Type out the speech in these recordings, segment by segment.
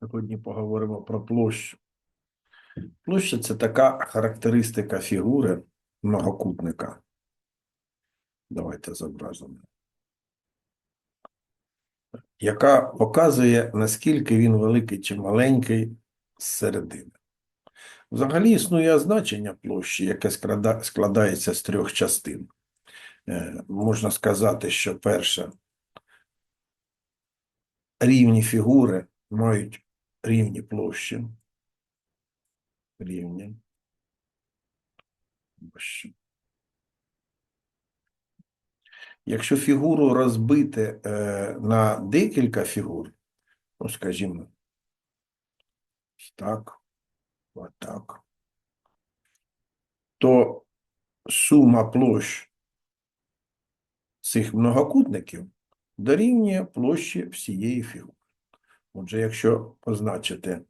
Сьогодні поговоримо про площу. Площа це така характеристика фігури многокутника. Давайте зобразимо. Яка показує, наскільки він великий чи маленький зсередини. Взагалі існує значення площі, яке складається з трьох частин. Е, Можна сказати, що перше рівні фігури мають рівні площі. Рівні. Якщо фігуру розбити е, на декілька фігур, ну, скажімо, так, отак, то сума площ цих многокутників дорівнює площі всієї фігури. Отже, якщо позначити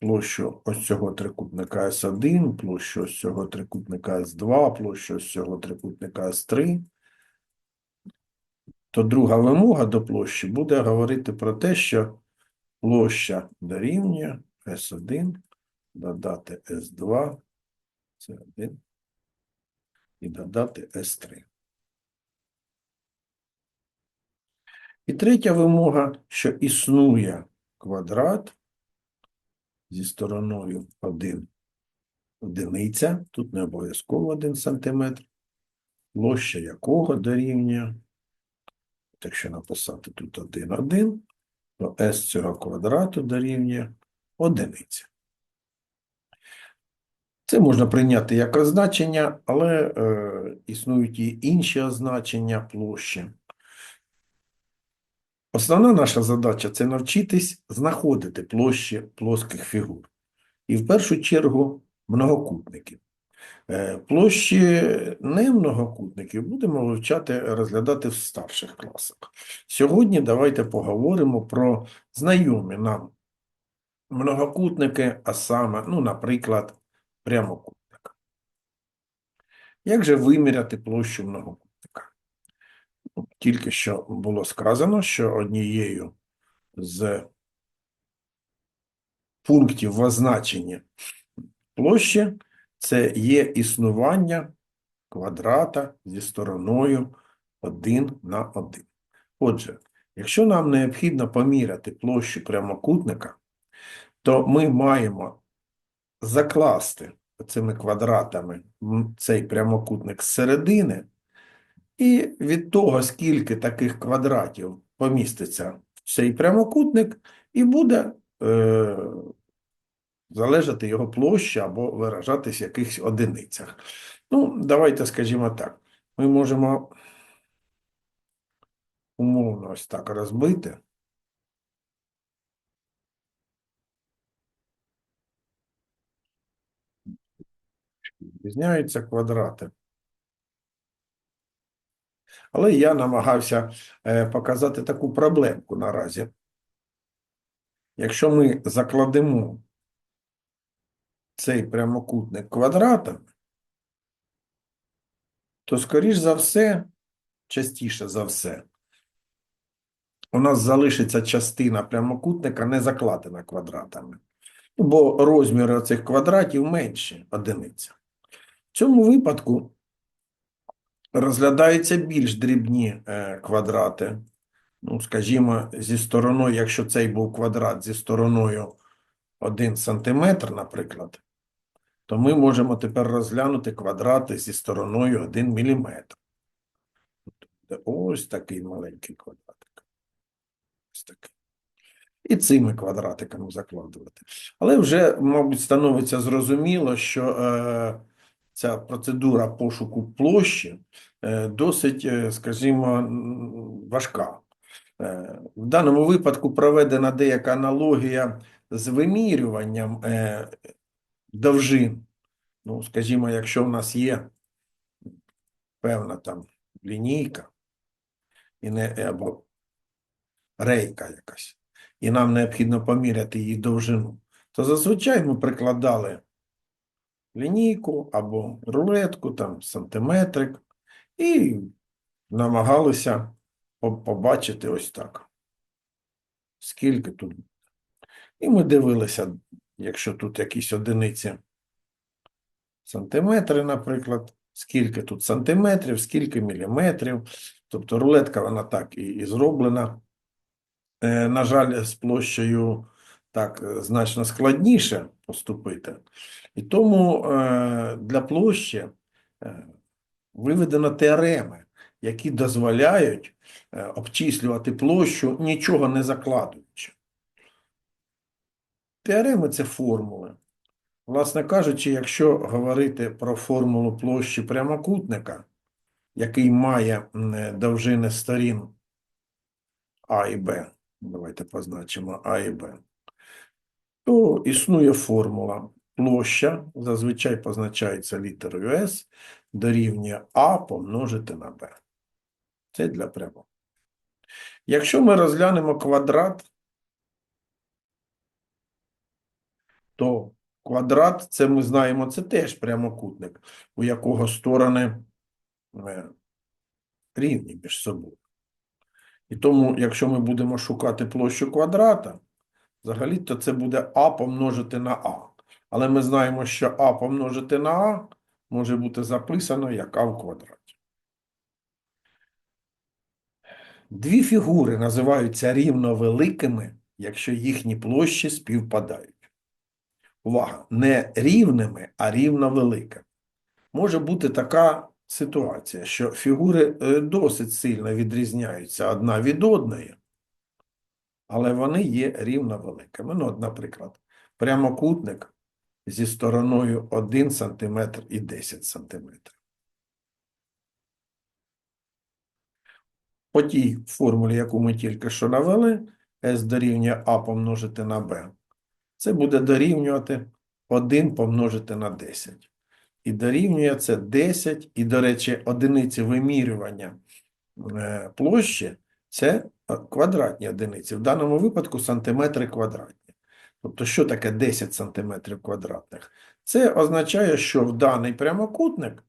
площу ось цього трикутника С1, площу ось цього трикутника С2, площу ось цього трикутника С3, то друга вимога до площі буде говорити про те, що площа дорівнює С1 додати С2, С1 і додати С3. І третя вимога, що існує квадрат зі стороною 1 одиниця, тут не обов'язково 1 сантиметр, площа якого дорівнює, якщо написати тут 1, 1, то s цього квадрату дорівнює одиниця. Це можна прийняти як означення, але е, існують і інші означення площі. Основна наша задача це навчитись знаходити площі плоских фігур. І в першу чергу многокутників. Е, Площі не многокутників будемо вивчати, розглядати в старших класах. Сьогодні давайте поговоримо про знайомі нам многокутники, а саме, ну, наприклад, прямокутник. Як же виміряти площу многокутника? Тільки що було сказано, що однією з пунктів в означенні площі це є існування квадрата зі стороною 1 на 1. Отже, якщо нам необхідно поміряти площу прямокутника, то ми маємо закласти цими квадратами цей прямокутник зсередини, і від того, скільки таких квадратів поміститься цей прямокутник, і буде е, залежати його площа або виражатись в якихось одиницях. Ну, давайте скажімо так. Ми можемо умовно ось так розбити. Відрізняються квадрати. Але я намагався е, показати таку проблемку наразі. Якщо ми закладемо цей прямокутник квадратом, то, скоріш за все, частіше за все, у нас залишиться частина прямокутника не закладена квадратами, бо розміри цих квадратів менші одиниця. В цьому випадку розглядаються більш дрібні е, квадрати. Ну, скажімо, зі стороною, якщо цей був квадрат зі стороною 1 см, наприклад, то ми можемо тепер розглянути квадрати зі стороною 1 мм. Ось такий маленький квадратик. Ось такий. І цими квадратиками закладувати. Але вже, мабуть, становиться зрозуміло, що е, ця процедура пошуку площі е, досить, е, скажімо, важка. Е, В даному випадку проведена деяка аналогія з вимірюванням довжин. Ну, скажімо, якщо в нас є певна там лінійка і не, або рейка якась, і нам необхідно поміряти її довжину, то зазвичай ми прикладали лінійку або рулетку, там сантиметрик, і намагалися побачити ось так. Скільки тут І ми дивилися, якщо тут якісь одиниці сантиметри, наприклад, скільки тут сантиметрів, скільки міліметрів. Тобто рулетка вона так і, і зроблена. Е, на жаль, з площею так е, значно складніше поступити. І тому е, для площі е, виведено теореми, які дозволяють обчислювати площу, нічого не закладуючи. Теореми – це формули. Власне кажучи, якщо говорити про формулу площі прямокутника, який має довжини сторін А і Б, давайте позначимо А і Б, то існує формула площа, зазвичай позначається літерою С, дорівнює А помножити на Б. Це для прямого. Якщо ми розглянемо квадрат, то квадрат, це ми знаємо, це теж прямокутник, у якого сторони е, рівні між собою. І тому, якщо ми будемо шукати площу квадрата, взагалі-то це буде А помножити на А. Але ми знаємо, що А помножити на А може бути записано як А в квадраті. Дві фігури називаються рівновеликими, якщо їхні площі співпадають. Увага, не рівними, а рівновеликими. Може бути така ситуація, що фігури е, досить сильно відрізняються одна від одної, але вони є рівновеликими. Ну, от, наприклад, прямокутник зі стороною 1 см і 10 см. По тій формулі, яку ми тільки що навели, S дорівнює А помножити на Б. Це буде дорівнювати 1 помножити на 10. І дорівнює це 10. І, до речі, одиниці вимірювання е, площі – це квадратні одиниці. В даному випадку сантиметри квадратні. Тобто, що таке 10 сантиметрів квадратних? Це означає, що в даний прямокутник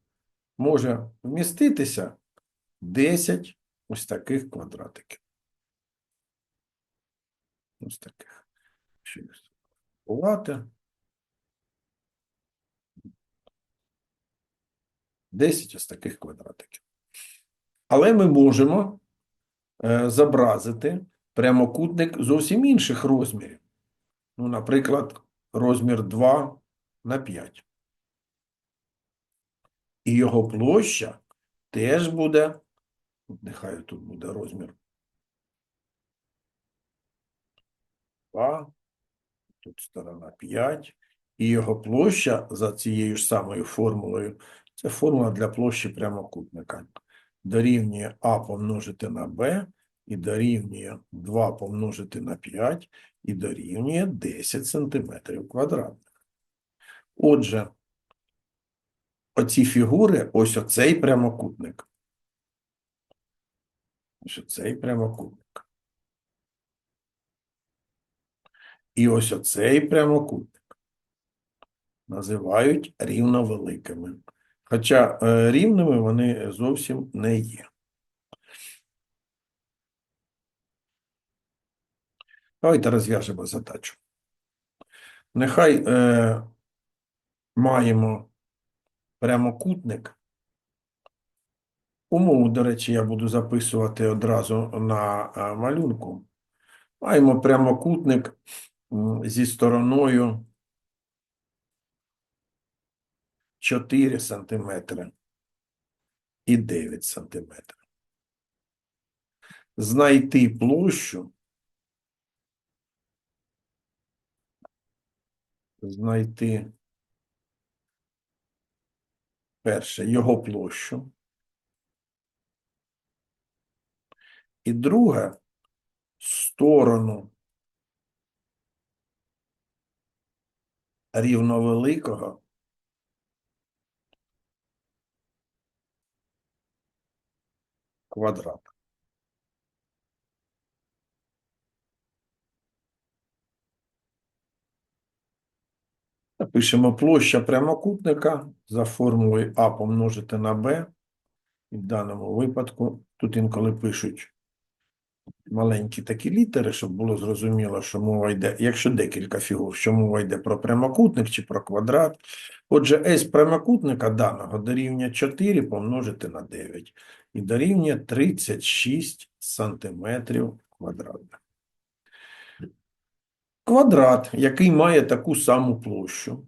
може вміститися 10 ось таких квадратиків. Ось таких. Що їх сформувати? 10 ось таких квадратиків. Але ми можемо зобразити прямокутник зовсім інших розмірів. Ну, наприклад, розмір 2 на 5. І його площа теж буде, нехай тут буде розмір 2, тут сторона 5, і його площа за цією ж самою формулою, це формула для площі прямокутника. Дорівнює А помножити на Б, і дорівнює 2 помножити на 5, і дорівнює 10 сантиметрів квадратних. Отже, оці фігури, ось оцей прямокутник. Ось оцей прямокутник. І ось оцей прямокутник називають рівновеликими. Хоча е, рівними вони зовсім не є. Давайте розв'яжемо задачу. Нехай е, маємо прямокутник. Умову, до речі, я буду записувати одразу на е, малюнку. Маємо прямокутник зі стороною 4 сантиметри і 9 сантиметрів. Знайти площу знайти перше його площу. І друге сторону рівновеликого квадрата. Напишемо площа прямокутника за формулою А помножити на Б. І в даному випадку тут інколи пишуть маленькі такі літери, щоб було зрозуміло, що мова йде, якщо декілька фігур, що мова йде про прямокутник чи про квадрат. Отже, S прямокутника даного дорівнює 4 помножити на 9 і дорівнює 36 сантиметрів квадратних. Квадрат, який має таку саму площу,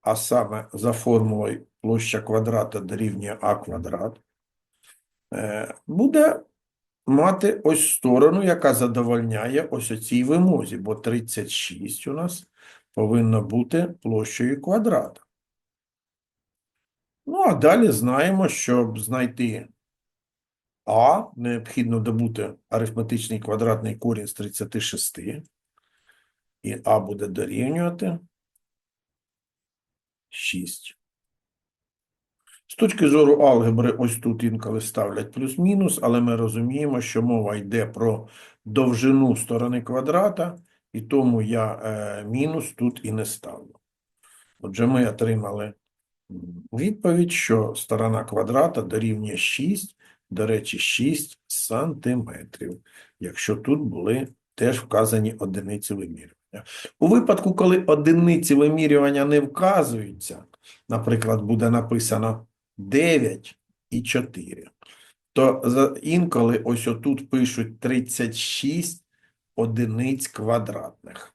а саме за формулою площа квадрата дорівнює а квадрат, буде мати ось сторону, яка задовольняє ось оцій вимозі, бо 36 у нас повинно бути площею квадрата. Ну, а далі знаємо, щоб знайти А, необхідно добути арифметичний квадратний корінь з 36, і А буде дорівнювати 6. З точки зору алгебри, ось тут інколи ставлять плюс-мінус, але ми розуміємо, що мова йде про довжину сторони квадрата, і тому я е, мінус тут і не ставлю. Отже, ми отримали відповідь, що сторона квадрата дорівнює 6, до речі, 6 сантиметрів, якщо тут були теж вказані одиниці вимірювання. У випадку, коли одиниці вимірювання не вказуються, наприклад, буде написано 9 і 4, то інколи ось отут пишуть 36 одиниць квадратних.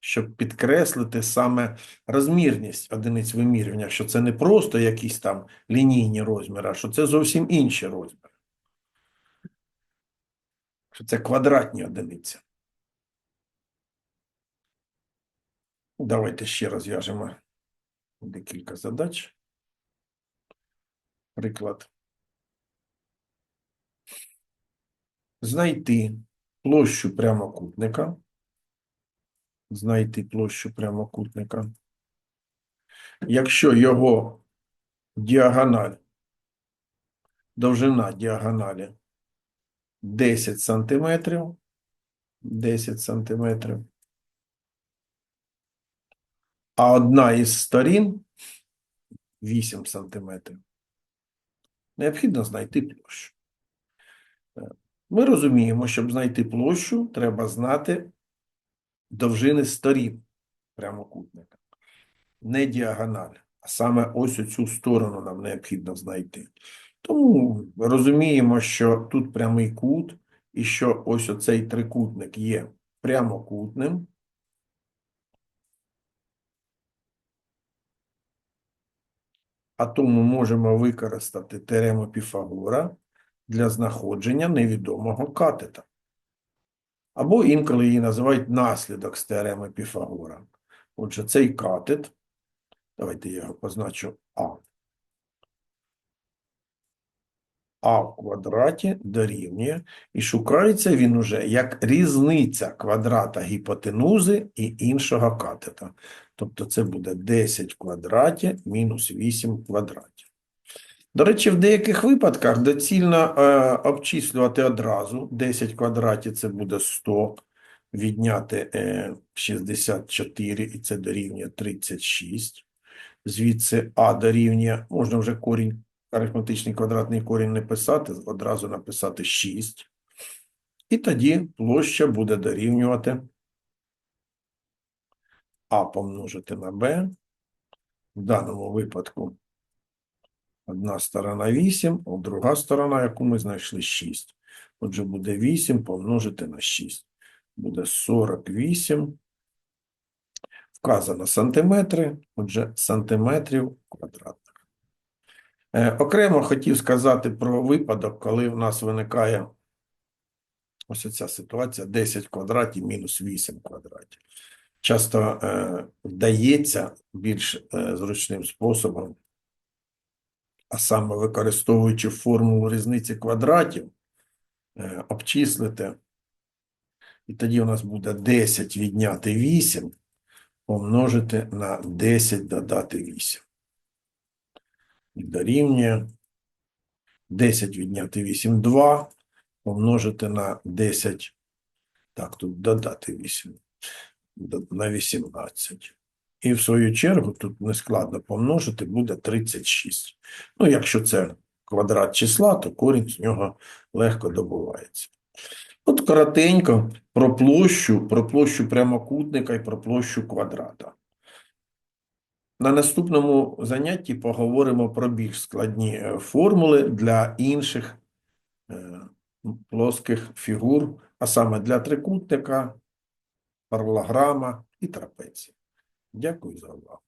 Щоб підкреслити саме розмірність одиниць вимірювання, що це не просто якісь там лінійні розміри, а що це зовсім інші розміри. Що це квадратні одиниці. Давайте ще розв'яжемо декілька задач. Приклад. Знайти площу прямокутника. Знайти площу прямокутника. Якщо його діагональ, довжина діагоналі 10 сантиметрів, 10 сантиметрів, а одна із сторін 8 сантиметрів. Необхідно знайти площу. Е, Ми розуміємо, щоб знайти площу, треба знати довжини сторін прямокутника. Не діагональ, а саме ось оцю сторону нам необхідно знайти. Тому розуміємо, що тут прямий кут, і що ось оцей трикутник є прямокутним. А тому можемо використати теорему Піфагора для знаходження невідомого катета. Або інколи її називають наслідок з теореми Піфагора. Отже, цей катет, давайте я його позначу А. А в квадраті дорівнює, і шукається він уже як різниця квадрата гіпотенузи і іншого катета. Тобто це буде 10 в квадраті мінус 8 в квадраті. До речі, в деяких випадках доцільно е, обчислювати одразу. 10 в квадраті це буде 100, відняти е, 64, і це дорівнює 36. Звідси А дорівнює, можна вже корінь, арифметичний квадратний корінь не писати, одразу написати 6. І тоді площа буде дорівнювати А помножити на Б. В даному випадку одна сторона 8, а друга сторона, яку ми знайшли, 6. Отже, буде 8 помножити на 6. Буде 48. Вказано сантиметри, отже, сантиметрів квадратних. Е, окремо хотів сказати про випадок, коли в нас виникає ось ця ситуація 10 квадратів мінус 8 квадратів. Часто е, вдається більш е, зручним способом, а саме використовуючи формулу різниці квадратів, е, обчислити, і тоді у нас буде 10 відняти 8 помножити на 10 додати 8. Дорівнює 10 відняти 8 – 2, помножити на 10, так, тут додати 8, на 18. І в свою чергу тут нескладно помножити, буде 36. Ну, якщо це квадрат числа, то корінь з нього легко добувається. От коротенько про площу, про площу прямокутника і про площу квадрата. На наступному занятті поговоримо про більш складні е, формули для інших е, плоских фігур, а саме для трикутника, паралограма і трапеції. Дякую за увагу.